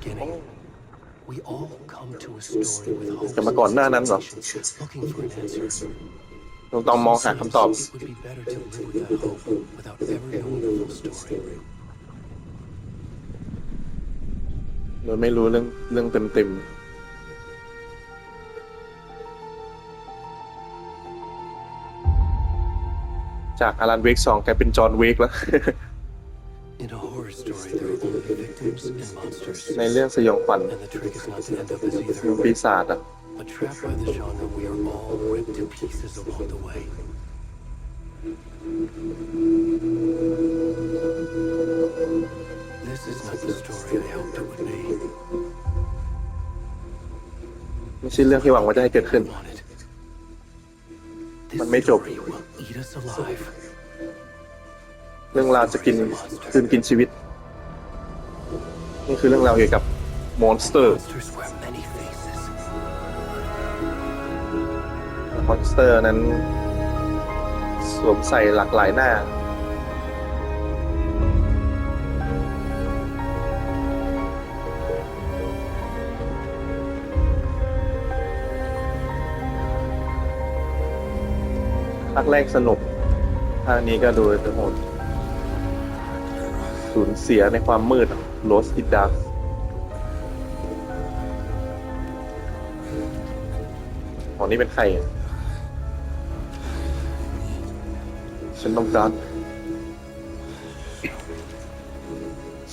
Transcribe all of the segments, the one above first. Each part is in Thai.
beginning. We all come to a story with hopes จะมาก่อนหน้านั้นเหรอ looking for an answer. เราต้องมองหาคำตอบ It would be better to live with that hope without ever knowing the full story. โดยไม่รู้เรื่องเรื่องเต็มเต็มๆจากอารันเวกสองกลายเป็นจอห์นเวกแล้ว In a horror story, there are only victims and monsters. ในเรื่องสยองขวัญ And the trick is not to end up as คือ either. ปีศาจอะ But trapped by the genre, we are all ripped to pieces along the way. This is not the story I hoped it would be. ไม่ใช่เรื่องที่หวังว่าจะให้เกิดขึ้น Wanted. มัน This ไม่จบ story will eat us alive. เรื่องราวจะกินคืนกินชีวิต นี่คือเรื่องราวเกี่ยวกับมอนสเตอร์ Monsters wear many faces. มอนสเตอร์นั้น สวมใส่หลากหลายหน้า ภาคแรกสนุก ภาคนี้ก็ดูจะโหดสูญเสียในความมืด Lost in Dark อ๋อนี่เป็นใครอะฉันต้องการ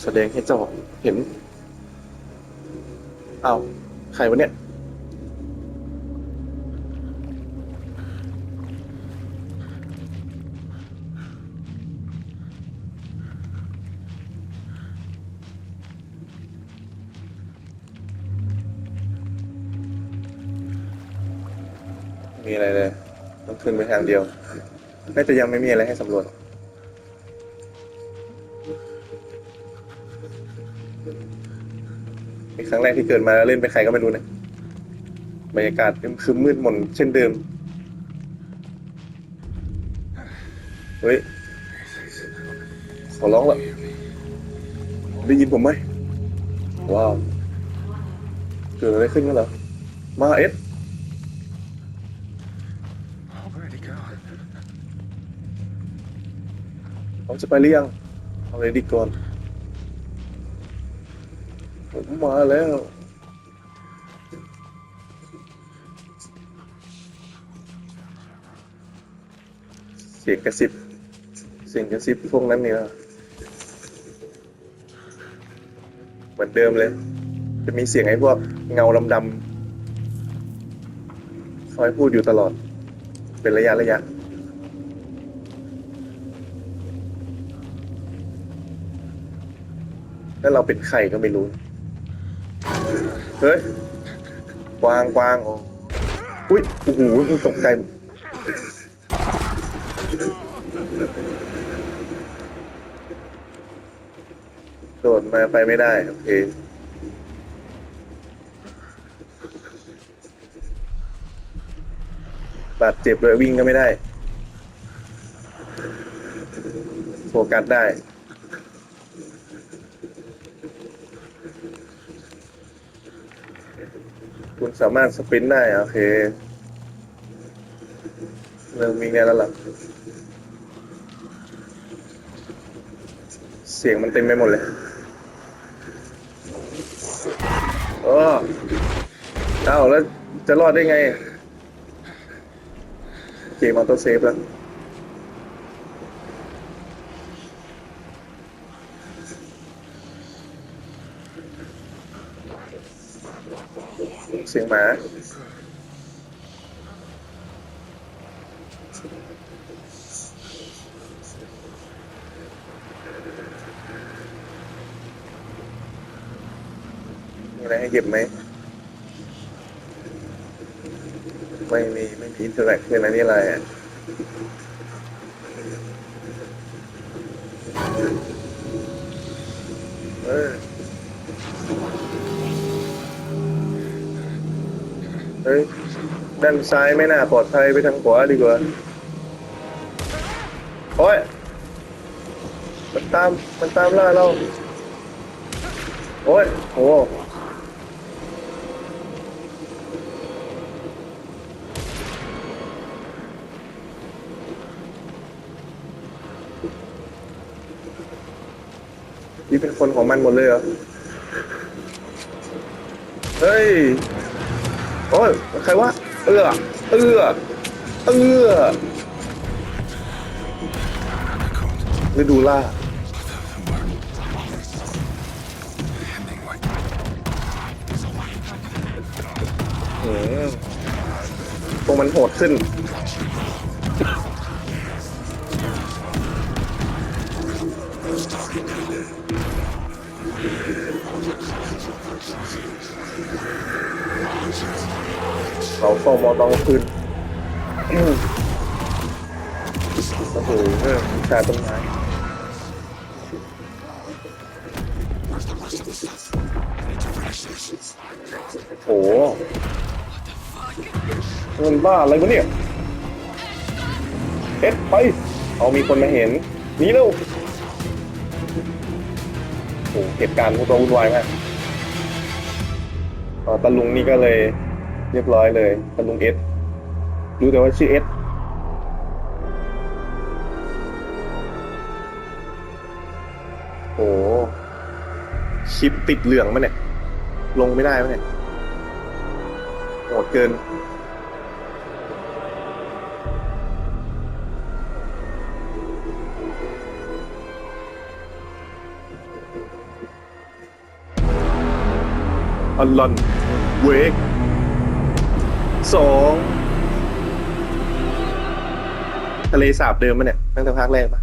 แสดงให้เจ้าเห็นอ้าวใครวะเนี่ย ขึ้นไปทางเดียว น่าจะยังไม่มีอะไรให้สำรวจ เป็นครั้งแรกที่เกิดมาแล้วเล่นเป็นใครก็ไม่รู้นะ บรรยากาศคือมืดมนเช่นเดิม เฮ้ย ขอร้องละได้ยินผมไหมว้าว เกิดอะไรขึ้นกันเหรอมาเอส เขาจะไปหรือยังเอาเลยดีก่อน ผมมาแล้วเสียงกระซิบเสียงกระซิบพวกนั้นนี่นะเหมือนเดิมเลย จะมีเสียงไอ้พวกเงาดำๆคอยพูดอยู่ตลอด เป็นระยะระยะ แล้วเราเป็นใครก็ไม่รู้ เฮ้ย กวางกวางอ๋อุ้ย โอ้โหตกใจโดดมาไปไม่ได้ โอเคบาดเจ็บเลยวิ่งก็ไม่ได้ โฟกัสได้ คุณสามารถสปรินต์ได้ โอเคเริ่มวิ่งได้แล้วล่ะเสียงมันเต็มไปหมดเลยโอ้เอ้าแล้วจะรอดได้ไง เกมออโต้เซฟแล้ว เสียงหมาอะไรให้เก็บไหม ไม่มี ไม่มีอินเทอร์แอคเลยนะนี่อะไรอะ ด้านซ้ายไม่น่าปลอดภัยไปทางขวาดีกว่า โอ้ย มันตาม มันตามล่าเราเโอ้ย โอ้นี่เป็นคนของมันหมดเลยเหรอ เฮ้ย โอ้ย ใครวะ เอื้อเอื้อเอื้อฤดูล่าอืมตรงมันโหดขึ้น เขาโฟมอตองคืนโอ้โหเออชาต้นไม้โอ้โหเงินบ้าอะไรวะเนี่ยเอ็ดไป เอามีคนมาเห็นหนีเร็วโอ้โหเหตุการณ์พวกเราวุ่นวายมากตาลุงนี่ก็เลย เรียบร้อยเลยตาลุงเอสรู้แต่ว่าชื่อเอสโอ้ชิปติดเหลืองมาเนี่ย ลงไม่ได้ไหมเนี่ยโหดเกิน อัลอนเวก สองทะเลสาบเดิมมันเนี่ยตั้งแต่ภาคแรกปะ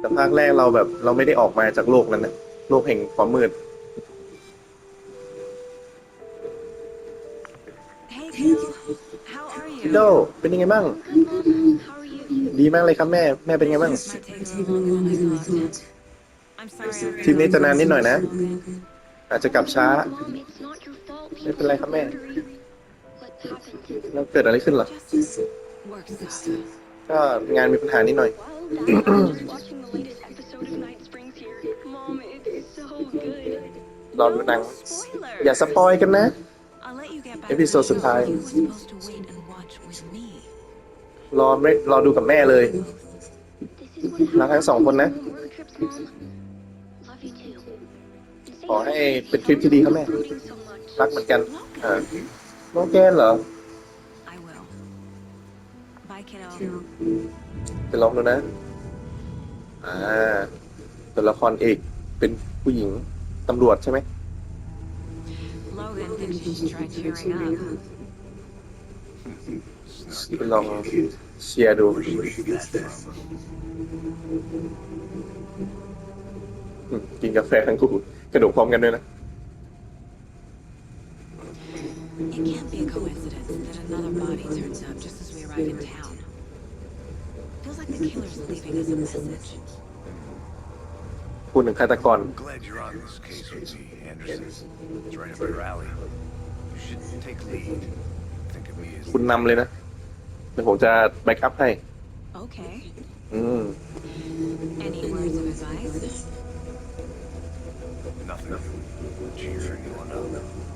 แต่ภาคแรกเราแบบ เราไม่ได้ออกมาจากโลกนั้นนะโลกแห่งความมืด Hey, Bill. How are พี่ you? โดเป็นยังไงบ้าง How are you? ดีมากเลยครับแม่ แม่เป็นยังไงบ้าง This might take a little longer than I thought. I'm sorry. ทริปนี้จะนานนิดหน่อยนะ อาจจะกลับช้า Mom, it's not your. ไม่เป็นไรครับแม่ What happened? แล้วเกิดอะไรขึ้นเหรอ Just work stuff. ก็งานมีปัญหานิดหน่อย Well, Dad, I'm just watching the latest episode of Night Springs here. Mom, it's so good. รอดูหนัง Spoilers. อย่าสปอยกันนะ I'll let you get back. Episode to สุดท้าย You were supposed to wait and watch with me. รอไม่รอดูกับแม่เลย This is what รักทั้งสองคนนะ happened on road trips, Mom. Love you too. And say ขอให้เป็นทริปที่ดีครับแม่ rooting so much. รักเหมือนกันอ่าน้องแกนเหรอ I will. Bye, kiddo. จะลองดูนะ อ่า ตัวละครเอกเป็นผู้หญิงตำรวจใช่ไหม Logan thinks you should try cheering up. ไปลองเชียร์ดู อืมกินกาแฟทั้งคู่กระโดดพร้อมกันด้วยนะ It can't be a coincidence that another body turns up just as we arrive in town. Feels like the killer's leaving us a message. พูดถึงฆาตกร Glad you're on this case with me, Anderson. It's right up your alley. You should take lead. Think of me as คุณนำเลยนะ เดี๋ยวผมจะแบ็กอัพให้ Okay. อืม Any words of advice? nothing. Cheer anyone up.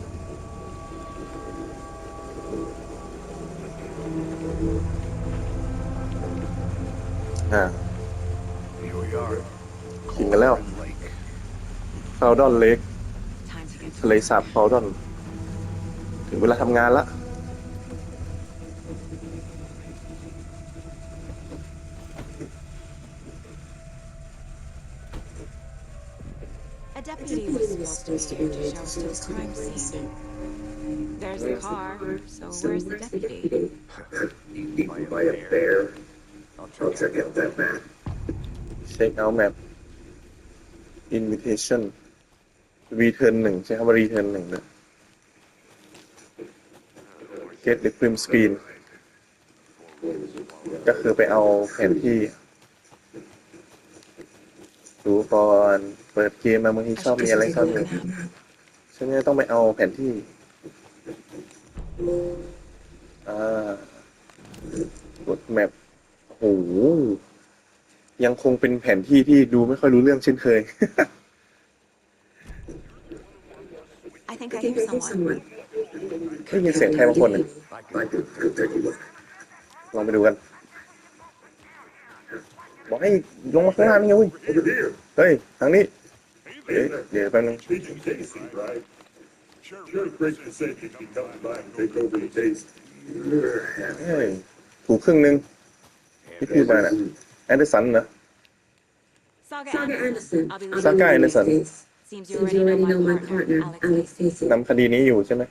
อ่า Here we are. กินกันแล้ว Lake. ฟาวดอนเล็ก Time to get ทะเลสาบฟาวดอน ถึงเวลาทำงานละ A deputy was supposed to be here to show us to the crime scene. There's the car, so where's the deputy? By up there. I'll check out that map. เช็คเอาท์แมป invitation return หนึ่งใช้คำว่า return หนึ่งนะ get the film screen ก็คือไปเอาแผนที่ ดูก่อนเปิดเกมมาบางทีชอบมีอะไรซ่อนอยู่ฉันจะต้องไปเอาแผนที่ อ่ากดแมป หยังคงเป็นแผนที่ที่ดูไม่ค่อยรู้เรื่องเช่นเคย I think I hear someone. ได้ยินเสียงใครบางคนน่ะลองไปดูกัน บอกให้ลงมาข้างล่างนี่ไงเว้ยเฮ้ย ทางนี้ เดี๋ยวเดี๋ยวแป๊บนึง Sheriff Grayson said you can come by and take over the case. เฮ้ย ถูกครึ่งหนึง ที่พูดมาน่ะแอนเดอร์สันเหรอ Saga, Saga Anderson. Anderson. I'll be I'll be Saga leading Anderson. this case. Seems you Seems you already already know my partner, Alex Alex. Casey. นำคดีนี้อยู่ใช่ไหม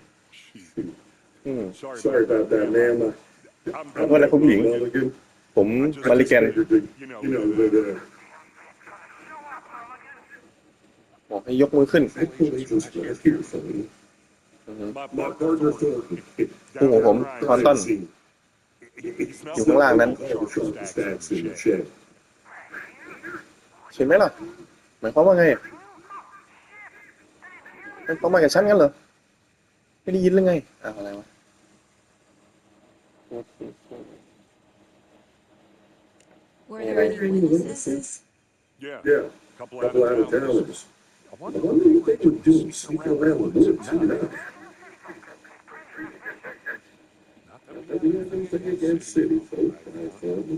อืม Sorry about that, ma'am. ขอโทษนะคุณผู้หญิง Mulligan. ผมมาริแกน You know, but, uh, บอกให้ยกมือขึ้น I can't just get here for me. My partner Thornton. คู่ของผมทอนตัน อยู่ข้างล่างนั้น Shot the stacks in the shed. ใช่ไหมล่ะ หมายความว่าไงเป็นเขามากับฉันงั้นเหรอ ไม่ได้ยินหรือไงอ้าวอะไรวะ Were Yeah, there right. Are there any any witnesses? witnesses? Yeah, couple out of towners. I I wonder wonder what they would do sneaking around the woods at night. Not that Have you anything against city folk, my friend?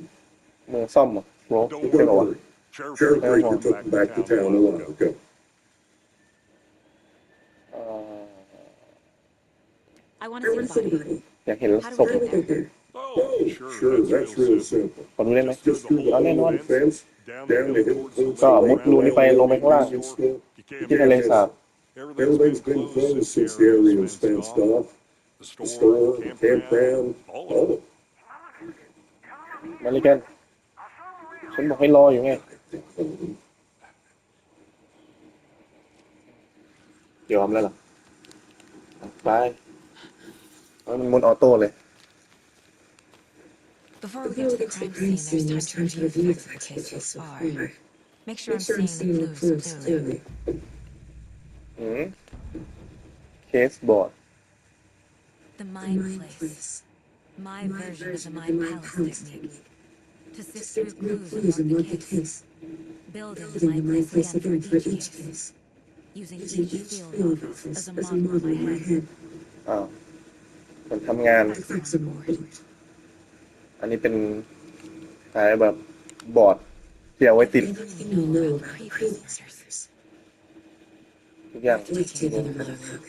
เมืองซ่อมเหรอโรส Don't ใช่ป่าวะ worry. Sheriff Grayson took them back to town a while ago. เอ่อ I want I to want to see see the the body. body. อยากเห็นศ How พ do we get there? Oh, sure, that's real simple. ขอดูได้ไหม Just through the เอาแน่นอน whole fence, down the hill towards ก็ the มุดรูนี่ไปลงไปข้างล่าง convenience store. ที่ทะเลสาบ Everything's been closed since the area was fenced off. The store, the campground, all of it. มาริแกนฉันบอกให้รออยู่ไง ยอมแล้วเหรอไปเอามันมุนออโต้เลย Before we Before get we to get the to the crime crime scene, scene, there's time to review the facts of the case so far. Make sure Make sure I'm I'm seeing the clues clearly. อืมเคสบอร์ด The The mind mind place. place. My My version of the version of the mind mind palace palace technique. technique. To To sift sift through through clues clues and and work work the the case. case. Build in the Building mind the mind place place again for again for each each case. case. Using Using each each field field office office as a as a model model in in my my head. head. อ้าวมันทำงาน Facts and more. อันนี้เป็นขายแบบบอร์ดที่เอาไว้ติด Everything we know about previous murders. ทุกอย่าง Let's take another look.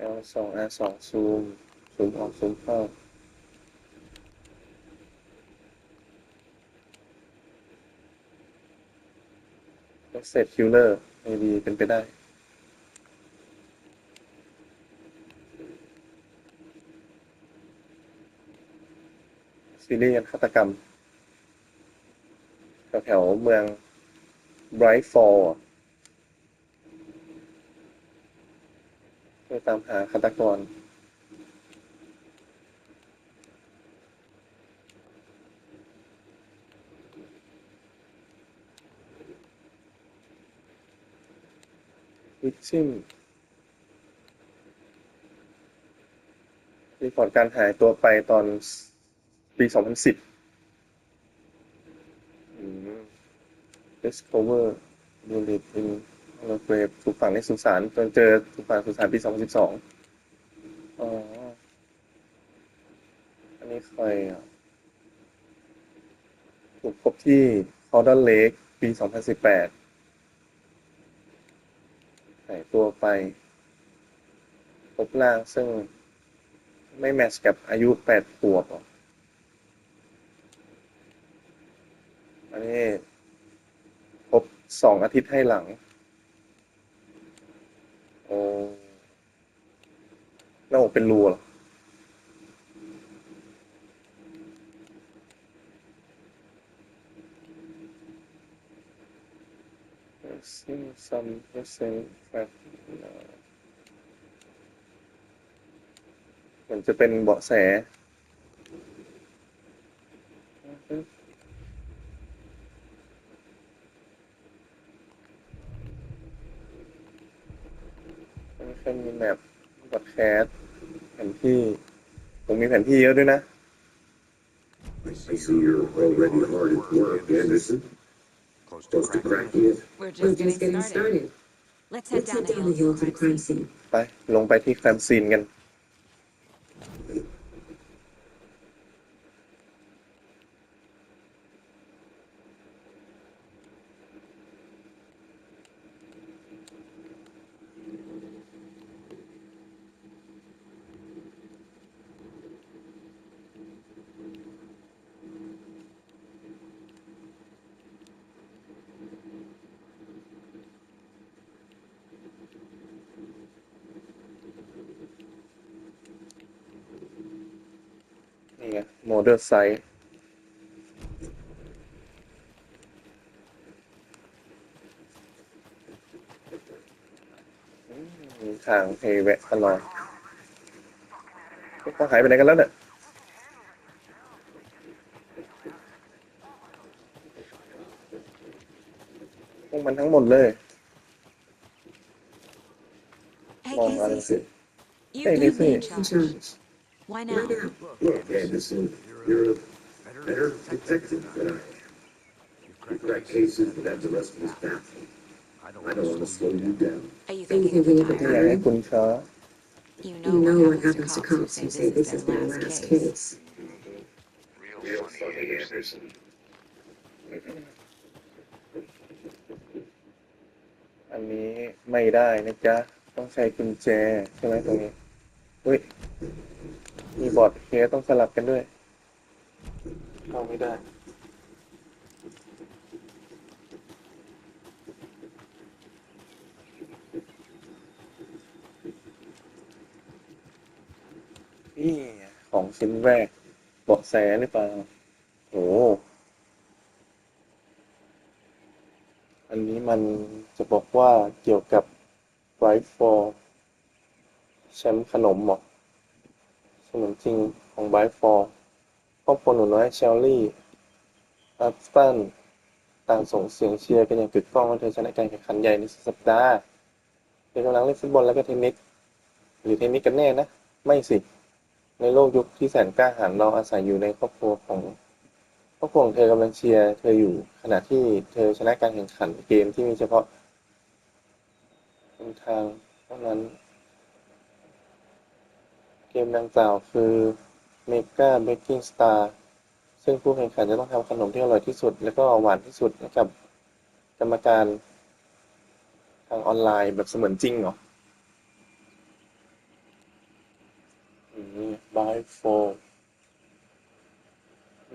L สอง R สองซูมซูมออกซูมเข้าเซตคิลเลอร์ไม่ดีเป็นไปได้ซีรีส์ฆาตกรรมแถวๆเมืองไบรท์ฟอล เพื่อตามหาฆาตกรวิกซิมรีพอร์ตการหายตัวไปตอนปี 2010อืม Discover Bullet in h o l o g r a v e ถูกฝังในสุสานจนเจอถูกฝังในสุสานปี2012อ๋อ อันนี้ใครอะถูกพบที่ c o r d a l Lake ปี2018หายตัวไปพบร่างซึ่งไม่แมทช์กับอายุ8ขวบอะอันนี้พบสองอาทิตย์ให้หลัง โอ้หน้าอกเป็นรูเหรอ Missing some missing fact เหมือนจะเป็นเบาะแส มันเป็นมีแมปบัตแคสแผนที่ผมมีแผนที่เยอะด้วยนะ I see you're already hard at work, Anderson. Close to Close to cracking. cracking it. We're We're just just getting getting started. started. Let's head Let's down head the down the hill hill to to the the crime crime scene. scene. ไปลงไปที่แคมป์ซีนกัน เดอร์ไซต์มีทางให้แวะตลอดเอ๊ะเขาหายไปไหนกันแล้วเนี่ยพวกมันทั้งหมดเลย Hey, มองอะไร Casey, สิ you Hey, lead me in Casey. In charge. charge. Why Why now? now? Look, Anderson, you're a better detective than I am. You crack cases that the rest of us baffle. I don't I don't want to slow you down. Are you Are you thinking thinking of of the the ไม่อยาก diary? ให้คุณช้า You You know know what happens to cops who who say this is their last case. Real funny, Anderson. อันนี้ไม่ได้นะจ๊ะ ต้องใช้กุญแจ ใช่ไหมตรงนี้เฮ้ย มีบอร์ดเคสต้องสลับกันด้วยเข้าไม่ได้ นี่ของชิ้นแรกเบาะแสหรือเปล่าโอ้อันนี้มันจะบอกว่าเกี่ยวกับไรฟอร์แชมป์ขนมเหรอ ขนจริงของไบฟอร์ครอบครัวหนูน้อยเชลลี่อัพสตันต่างส่งเสียงเชียร์กันอย่างกึกก้องว่าเธอชนะการแข่งขันใหญ่ในสัปดาห์เธอกำลังเล่นฟุตบอลแล้วก็เทนนิสหรือเทนนิสกันแน่นะ ไม่สิ ในโลกยุคที่แสนกล้าหาญเราอาศัยอยู่ในครอบครัวของครอบครัวของเธอกำลังเชียร์เธออยู่ขณะที่เธอชนะการแข่งขันเกมที่มีเฉพาะทางทางเท่านั้น มดังกล่าวคือ Mega Baking Star ซึ่งผู้แข่งขันจะต้องทำขนมที่อร่อยที่สุด และก็หวานที่สุดให้กับกรรมการทางออนไลน์แบบเสมือนจริงเหรอบายโฟ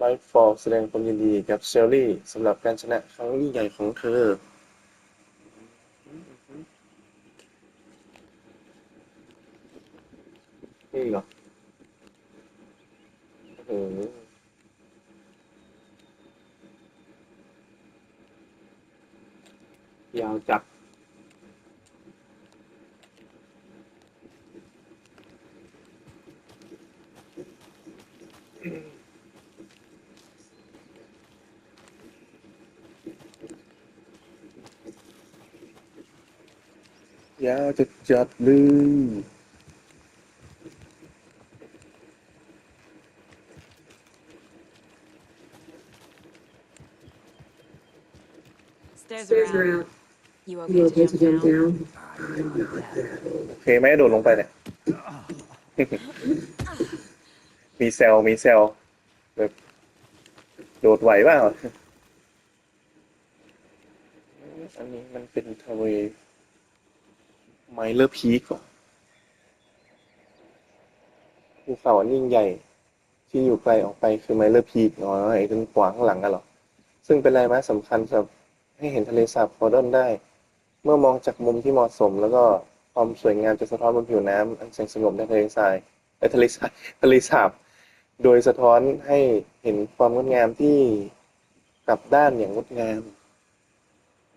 บายโฟแสดงความยินดีกับเชลลี่สำหรับการชนะครั้งยิ่งใหญ่ของเธอ นี่เหรอโอ้โหยาวจัดยาวจะจัดเลย Stairs Stairs are are out. out. You You okay okay to to jump jump down? down? โอเคไหมโดดลงไปเนี่ย มีเซลมีเซลแบบโดดไหวเปล่าอันนี้มันเป็นทะเลไมเลอร์พีกอภูเขาอันยิ่งใหญ่ ที่อยู่ไกลออกไปคือไมเลอร์พีกอ๋อไอ้ตรงขวางข้างหลังกันเหรอ ซึ่งเป็นลนด์มาร์คสำคัญสำหรับให้เห็นทะเลสาบฟอร์ดอนได้ เมื่อมองจากมุมที่เหมาะสม แล้วก็ความสวยงามจะสะท้อนบนผิวน้ำอันแสงสงบในทะเลทรายเอ้ยทะเลทรายทะเลสาบโดยสะท้อนให้เห็นความงดงามที่กลับด้านอย่างงดงาม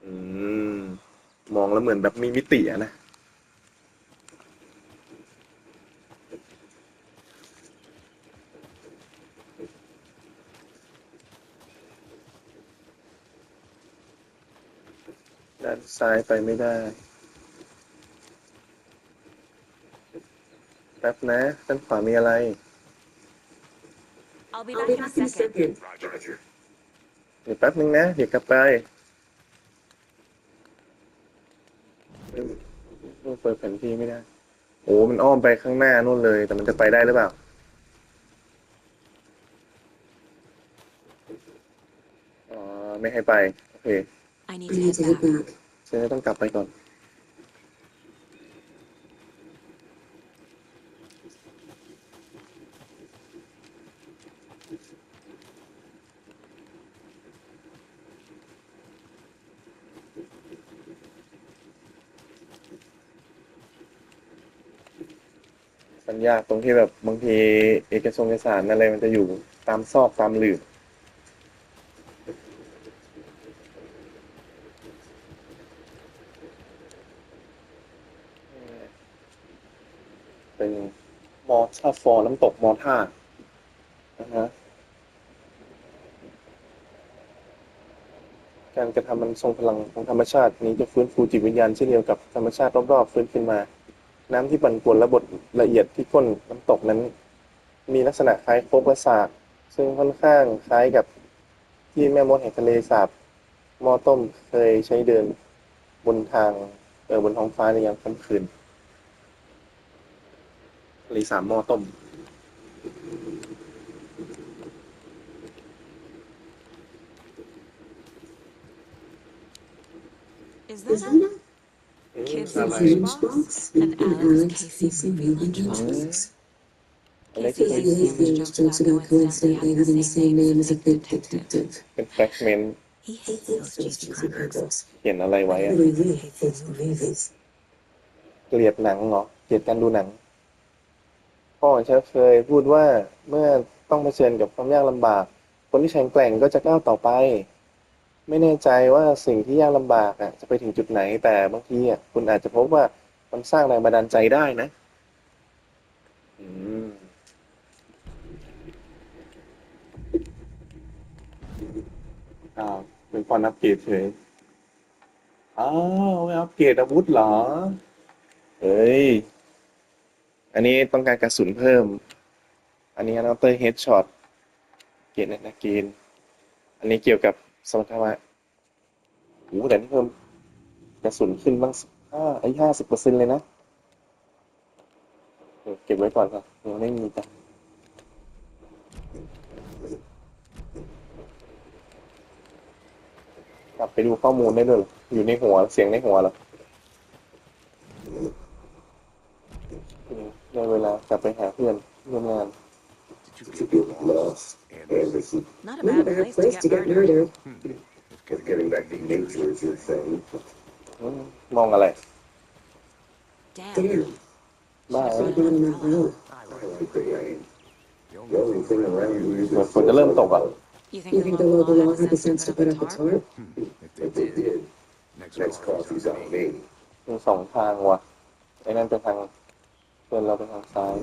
อืม มองแล้วเหมือนแบบมีมิติอะนะ ซ้ายไปไม่ได้ แป๊บนะด้านขวามีอะไร I'll be I'll back be in a back in a second. second. Roger. เดี๋ยวแป๊บนึงนะ เดี๋ยวกลับไปเอ้ยเปิดแผนที่ไม่ได้ โอ้ มันอ้อมไปข้างหน้านู่นเลย แต่มันจะไปได้หรือเปล่า อ๋อ ไม่ให้ไป โอเค I need I to need to head head back. back. ฉันจะต้องกลับไปก่อนสัญญากตรงที่แบบบางทีเอกสงเอกสารอะไรมันจะอยู่ตามซอกตามหลืบ เป็นมอท่าฟอร์น้ำตกมอท่านะฮะการกระทำมันทรงพลังของธรรมชาตินี้จะฟื้นฟูจิตวิญญาณเช่นเดียวกับธรรมชาติรอบๆฟื้นขึ้นมา น้ำที่ปั่นป่วนและบดละเอียดที่ก้นน้ำตกนั้น มีลักษณะคล้ายโคกและสากซึ่งค่อนข้างคล้ายกับที่แม่มดแห่งทะเลสาบมอต้มเคยใช้เดินบนทางเออบนท้องฟ้าในยามค่ำคืน ทะเลสาบหม้อต้ม Is Is that that a kid's a lunchbox? lunchbox? An An Alex Alex Casey Casey movie movie lunchbox? lunchbox? อะไร Casey ที่ Casey Hayes Hayes jokes about coincidentally having the same name as a big detective. เป็นแฟกเมนต์ He He hates hates those those cheesy cheesy crackers. crackers. เขียนอะไรไว้อะ But he really hates movies. เกลียดหนังเหรอ เกลียดการดูหนัง พ่อของฉันเคยพูดว่าเมื่อต้องเผชิญกับความยากลำบาก คนที่แข็งแกร่งก็จะก้าวต่อไป ไม่แน่ใจว่าสิ่งที่ยากลำบากอะจะไปถึงจุดไหนแต่บางทีอะคุณอาจจะพบว่ามันสร้างแรงบันดาลใจได้นะอืมอ้าวเป็นฟอนอัปเกรดเฉยอ้าวไม่อัปเกรดอาวุธเหรอ เฮ้ย อันนี้ต้องการกระสุนเพิ่ม อันนี้อัลเตอร์เฮดช็อตเกรดนะเกณฑ์อันนี้เกี่ยวกับสมรรถนะโอ้แต่นี่เพิ่มกระสุนขึ้นบ้างห้าไอ้ห้าสิบเปอร์เซ็นต์เลยนะ เก็บไว้ก่อนครับยังไม่มีจ้ะกลับไปดูข้อมูลได้เลยหรออยู่ในหัวเสียงในหัวหรอ ได้เวลากลับไปหาเพื่อนร่วมงาน Did you get lost, Anderson? Not a Not a bad bad place to get murdered. If getting back to nature is your thing, อืมมองอะไร Damn. Damn, บ้า I เอ้ย brought an umbrella. I like the rain. The only thing around you is เหมือนฝนจะเริ่มตกอะ You You think the local law had the sense to put up a tarp? tarp? If If they did, next next coffee's on me. มีสองทางว่ะไอ้นั่นไปทาง เพื่อนเราไปทางซ้าย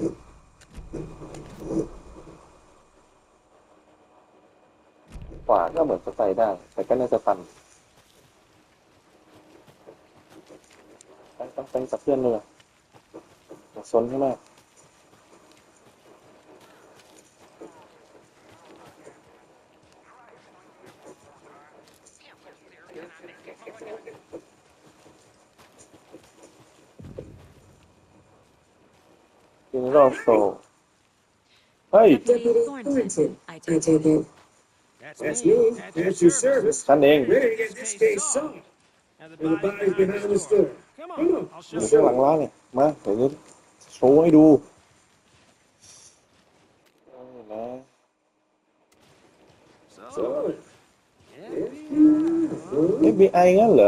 ขวาก็เหมือนจะไปได้ แต่ก็น่าจะตันไปไปไปกับเพื่อนเลยอย่าซนให้มาก จินรอโซเฮ้ย Deputy Deputy Thornton. Thornton, I I take take it. it. That's me. That's your service. ฉันเอง Ready to get this case solved. And And the body's behind the store. Come Come on, on. I'll อยู่ show ข้างหลังร้านเนี่ยมาเดี๋ยวจะโชว์ให้ดูเอานะ So, So, yeah, FBI งั้นเหร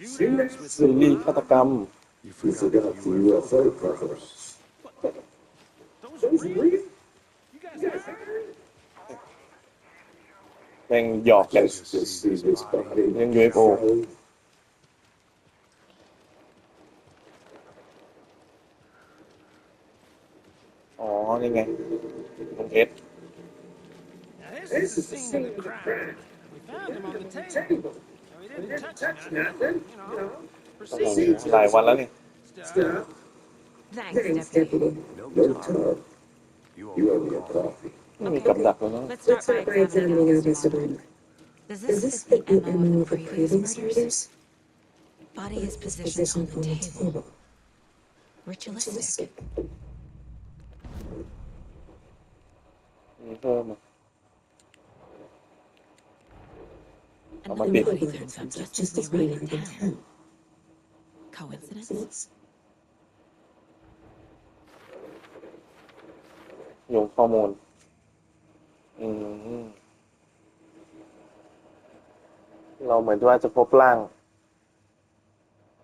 อ that's so cool. โคตรเจ๋งเลย something serial killers and Shootouts with ซีรีส์ฆาตกรรม You You forgot forgot the the UFO UFO covers. covers. those Those real? real? You guys You guys heard? heard? แม่งหยอกกัน Just to see this body. เรื่อง UFO อ๋อ นี่ไงลุงเอส Now, this, This is the scene of the crime. We found him on the table. Table. So he We didn't didn't touch touch nothing. nothing. You You know, know, โอ้โห procedures หลายวันแล้วนี่ stuff. stuff. Thanks, Deputy. No No guitar. guitar. You You owe owe me me a a coffee. coffee. มีกับดักแล้วนะ Let's Let's start start by by examining our examining Mr. our Bond. Does Does this this fit fit the the MO MO of for previous murders? Body is positioned Position on the table. table. Ritualistic. Ritualistic. มีเพิ่มอะ Another Okay. body turns up just Just as as we we went went in in town. town. Coincidence? โยงข้อมูล อืม เราเหมือนว่าจะพบร่าง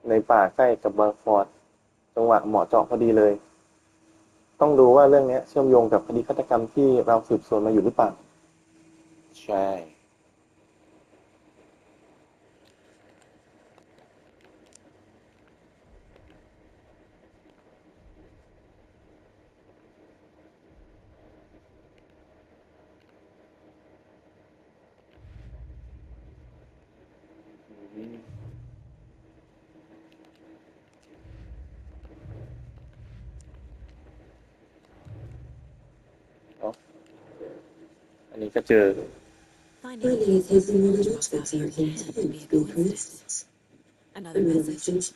ในป่าใกล้กับบาร์ฟอร์ด จังหวะเหมาะเจาะพอดีเลย ต้องดูว่าเรื่องเนี้ย เชื่อมโยงกับคดีฆาตกรรมที่เราสืบสวนมาอยู่หรือเปล่า ใช่ อ๋อ อันนี้ก็เจอ Finding Finding a a case in the box box in in your your hand hand would would be be a a coincidence. Another Another message.